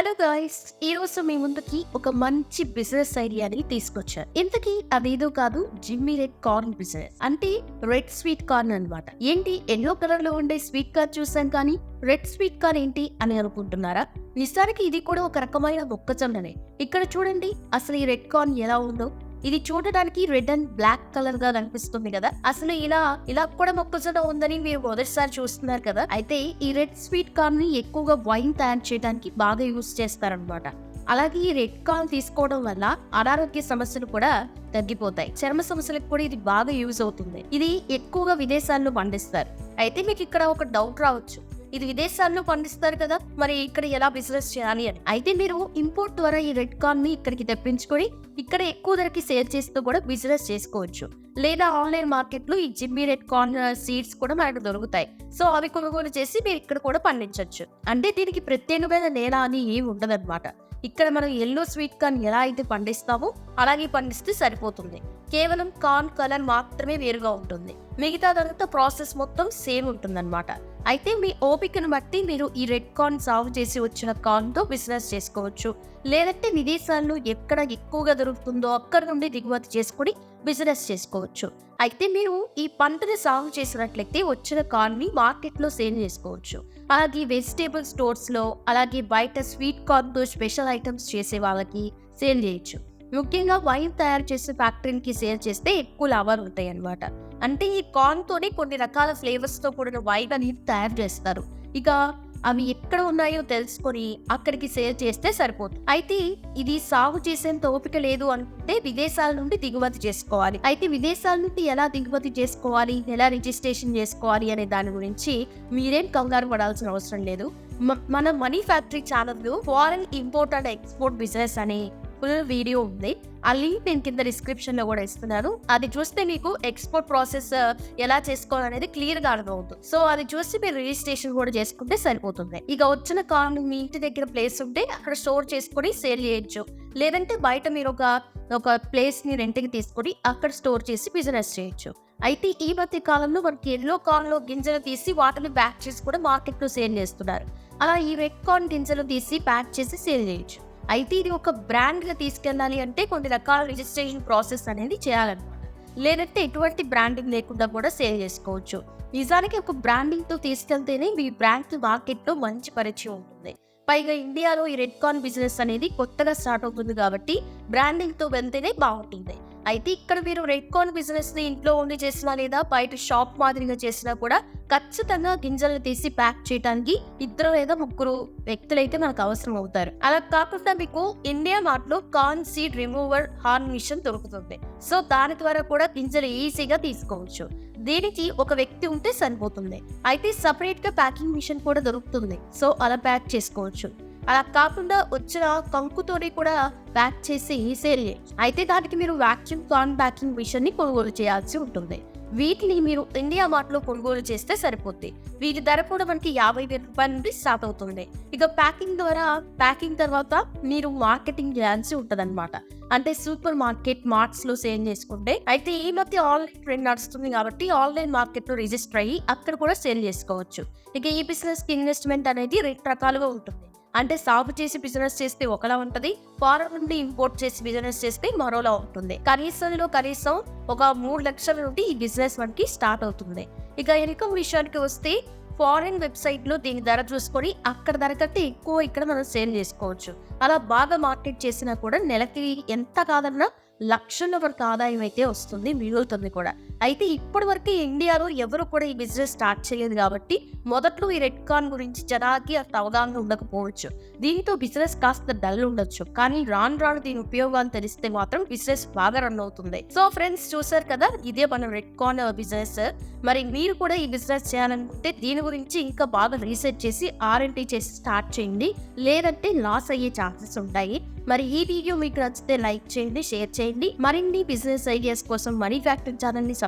Hello guys ఈ రోజు మీ ముందుకి ఒక మంచి బిజినెస్ ఐడియాని తీసుకొచ్చారు ఇంతకీ అదేదో కాదు జిమ్మి రెడ్ కార్న్ బిజినెస్. అంటే రెడ్ స్వీట్ కార్న్ అన్నమాట. ఏంటి ఎల్లో కలర్లో ఉండే స్వీట్ కార్న్ చూసాం కానీ రెడ్ స్వీట్ కార్న్ ఏంటి అని అనుకుంటున్నారా? నిజానికి ఇది కూడా ఒక రకమైన మొక్కజొన్ననే. ఇక్కడ చూడండి అసలు ఈ రెడ్ కార్న్ ఎలా ఉందో. ఇది చూడడానికి రెడ్ అండ్ బ్లాక్ కలర్గా కనిపిస్తుంది కదా. అసలు ఇలా ఇలా కూడా మొక్కజొన్న ఉందని మీరు మొదటిసారి చూస్తున్నారు కదా. అయితే ఈ రెడ్ స్వీట్ కార్న్ని ఎక్కువగా వైన్ తయారు చేయడానికి బాగా యూస్ చేస్తారనమాట అలాగే ఈ రెడ్ కార్న్ తీసుకోవడం వల్ల అనారోగ్య సమస్యలు కూడా తగ్గిపోతాయి. చర్మ సమస్యలకు కూడా ఇది బాగా యూజ్ అవుతుంది. ఇది ఎక్కువగా విదేశాల్లో పండిస్తారు. అయితే మీకు ఇక్కడ ఒక డౌట్ రావచ్చు. ఇది విదేశాల్లో పండిస్తారు కదా మరి ఇక్కడ ఎలా బిజినెస్ చేయాలి అని. అయితే మీరు ఇంపోర్ట్ ద్వారా ఈ రెడ్ కార్న్ని ఇక్కడికి తెప్పించుకొని ఇక్కడ ఎక్కువ ధరకి సేల్ చేస్తూ కూడా బిజినెస్ చేసుకోవచ్చు. లేదా ఆన్లైన్ మార్కెట్లో ఈ జిమ్మి రెడ్ కార్న్ సీడ్స్ కూడా మనకు దొరుకుతాయి. సో అవి కొనుగోలు చేసి మీరు ఇక్కడ కూడా పండించవచ్చు అంటే దీనికి ప్రత్యేకమైన నేల అని ఏమి ఉండదన్నమాట. ఇక్కడ మనం ఎల్లో స్వీట్ కార్న్ ఎలా అయితే పండిస్తామో అలాగే పండిస్తే సరిపోతుంది. కేవలం కార్న్ కలర్ మాత్రమే వేరుగా ఉంటుంది. మిగతాదంతా ప్రాసెస్ మొత్తం సేమ్ ఉంటుందన్నమాట. అయితే మీ ఓపికను బట్టి మీరు ఈ రెడ్ కార్న్ సాగు చేసి వచ్చిన కార్న్తో బిజినెస్ చేసుకోవచ్చు. లేదంటే విదేశాల్లో ఎక్కడ ఎక్కువగా దొరుకుతుందో అక్కడ నుండి దిగుమతి చేసుకుని బిజినెస్ చేసుకోవచ్చు. అయితే మీరు ఈ పంటని సాగు చేసినట్లయితే వచ్చిన కార్న్ని మార్కెట్లో సేల్ చేసుకోవచ్చు. అలాగే వెజిటేబుల్ స్టోర్స్లో అలాగే బయట స్వీట్ కార్న్తో స్పెషల్ ఐటమ్స్ చేసే వాళ్ళకి సేల్ చేయొచ్చు. ముఖ్యంగా వైన్ తయారు చేసే ఫ్యాక్టరీకి సేల్ చేస్తే ఎక్కువ లాభాలు ఉంటాయి అనమాట అంటే ఈ కార్న్తోనే కొన్ని రకాల ఫ్లేవర్స్తో కూడిన వైన్ అనేది తయారు చేస్తారు. ఇక అవి ఎక్కడ ఉన్నాయో తెలుసుకొని అక్కడికి సేవ్ చేస్తే సరిపోతుంది. అయితే ఇది సాగు చేసేంత ఓపిక లేదు అంటే విదేశాల నుండి దిగుమతి చేసుకోవాలి. అయితే విదేశాల నుండి ఎలా దిగుమతి చేసుకోవాలి? ఎలా రిజిస్ట్రేషన్ చేసుకోవాలి అనే దాని గురించి మీరేం కంగారు పడాల్సిన అవసరం లేదు. మన మనీ ఫ్యాక్టరీ ఛానల్లో foreign import and export business అనే ఫుల్ వీడియో ఉంది. ఆ లింక్ నేను కింద డిస్క్రిప్షన్లో కూడా ఇస్తున్నాను. అది చూస్తే మీకు ఎక్స్పోర్ట్ ప్రాసెస్ uh, ఎలా చేసుకోవాలనేది క్లియర్గా అర్థమవుతుంది. సో అది చూసి మీరు రిజిస్ట్రేషన్ కూడా చేసుకుంటే సరిపోతుంది. ఇక వచ్చిన కార్ని మీ ఇంటి దగ్గర ప్లేస్ ఉంటే అక్కడ స్టోర్ చేసుకొని సేల్ చేయొచ్చు. లేదంటే బయట మీరు ఒక ఒక ప్లేస్ని రెంట్కి తీసుకొని అక్కడ స్టోర్ చేసి బిజినెస్ చేయొచ్చు. అయితే ఈ మధ్య కాలంలో మనకి ఎల్లో కార్న్లో గింజలు తీసి వాటిని ప్యాక్ చేసి కూడా మార్కెట్లో సేల్ చేస్తున్నారు. అలా ఈ రెడ్ కార్న్ గింజలు తీసి ప్యాక్ చేసి సేల్ చేయొచ్చు. అయితే ఇది ఒక బ్రాండ్గా తీసుకెళ్ళాలి అంటే కొన్ని రకాల రిజిస్ట్రేషన్ ప్రాసెస్ అనేది చేయాలన్నమాట. లేదంటే ఎటువంటి బ్రాండింగ్ లేకుండా కూడా సేల్ చేసుకోవచ్చు. నిజానికి ఒక బ్రాండింగ్తో తీసుకెళ్తేనే మీ బ్రాండ్ మార్కెట్లో మంచి పరిచయం ఉంటుంది. పైగా ఇండియాలో ఈ రెడ్ కార్న్ బిజినెస్ అనేది కొత్తగా స్టార్ట్ అవుతుంది కాబట్టి బ్రాండింగ్తో వెళ్తేనే బాగుంటుంది. అయితే ఇక్కడ మీరు రెడ్ కార్న్ బిజినెస్ని ఇంట్లో ఉండి చేసినా లేదా బయట షాప్ మాదిరిగా చేసినా కూడా ఖచ్చితంగా గింజలను తీసి ప్యాక్ చేయడానికి ఇద్దరు లేదా ముగ్గురు వ్యక్తులైతే మనకు అవసరం అవుతారు. అలా కాకుండా మీకు India మార్ట్లో corn seed remover horn machine దొరుకుతుంది. సో దాని ద్వారా కూడా గింజలు ఈజీగా తీసుకోవచ్చు. దీనికి ఒక వ్యక్తి ఉంటే సరిపోతుంది. అయితే సపరేట్గా ప్యాకింగ్ మిషన్ కూడా దొరుకుతుంది. సో అలా ప్యాక్ చేసుకోవచ్చు. అలా కాకుండా వచ్చిన కంకుతోని కూడా ప్యాక్ చేసి సేల్ అయితే దానికి మీరు వాక్యూమ్ కార్న్ ప్యాకింగ్ మిషన్ని కొనుగోలు చేయాల్సి ఉంటుంది. వీటిని మీరు ఇండియా మార్ట్లో కొనుగోలు చేస్తే సరిపోద్ది. వీటి ధర కూడా మనకి యాభై వేల రూపాయల నుండి స్టార్ట్ అవుతుంది. ఇక ప్యాకింగ్ ద్వారా ప్యాకింగ్ తర్వాత మీరు మార్కెటింగ్ చేయాల్సి ఉంటది అంటే సూపర్ మార్కెట్ మార్ట్స్లో సేల్ చేసుకుంటే అయితే ఈ మధ్య ఆన్లైన్ ట్రెండ్ నడుస్తుంది కాబట్టి ఆన్లైన్ మార్కెట్లో రిజిస్టర్ అయ్యి అక్కడ కూడా సేల్ చేసుకోవచ్చు. ఇక ఈ బిజినెస్కి ఇన్వెస్ట్మెంట్ అనేది రెండు రకాలుగా ఉంటుంది. అంటే సాగు చేసి బిజినెస్ చేస్తే ఒకలా ఉంటుంది ఫారెన్ నుండి ఇంపోర్ట్ చేసి బిజినెస్ చేస్తే మరోలా ఉంటుంది. కనీసంలో కనీసం ఒక మూడు లక్షల నుండి ఈ బిజినెస్ మనకి స్టార్ట్ అవుతుంది. ఇక ఇన్కమ్ విషయానికి వస్తే ఫారిన్ వెబ్సైట్లో దీని ధర చూసుకొని అక్కడ ధర కంటే ఎక్కువ ఇక్కడ మనం సేల్ చేసుకోవచ్చు. అలా బాగా మార్కెట్ చేసినా కూడా నెలకి ఎంత కాదన్నా లక్షల వరకు ఆదాయం అయితే వస్తుంది మిగులుతుంది కూడా. అయితే ఇప్పటి వరకు ఇండియాలో ఎవరు కూడా ఈ బిజినెస్ స్టార్ట్ చేయలేదు కాబట్టి మొదట్లో ఈ రెడ్ కార్న్ గురించి జనాకి అంత అవగాహన ఉండకపోవచ్చు. దీంతో బిజినెస్ కాస్త డల్ ఉండొచ్చు. కానీ రాను రాను దీని ఉపయోగాలు తెలిస్తే మాత్రం బిజినెస్ బాగా రన్ అవుతుంది. సో ఫ్రెండ్స్ చూసారు కదా? ఇదే మన రెడ్ కార్న్ బిజినెస్. మరి మీరు కూడా ఈ బిజినెస్ చేయాలనుకుంటే దీని గురించి ఇంకా బాగా రీసెర్చ్ చేసి ఆర్ఎన్టీ చేసి స్టార్ట్ చేయండి. లేదంటే లాస్ అయ్యే ఛాన్సెస్ ఉంటాయి. మరి ఈ వీడియో మీకు నచ్చితే లైక్ చేయండి షేర్ చేయండి. మరిన్ని బిజినెస్ ఐడియాస్ కోసం మనీ ఫ్యాక్టర్ ఛానల్ని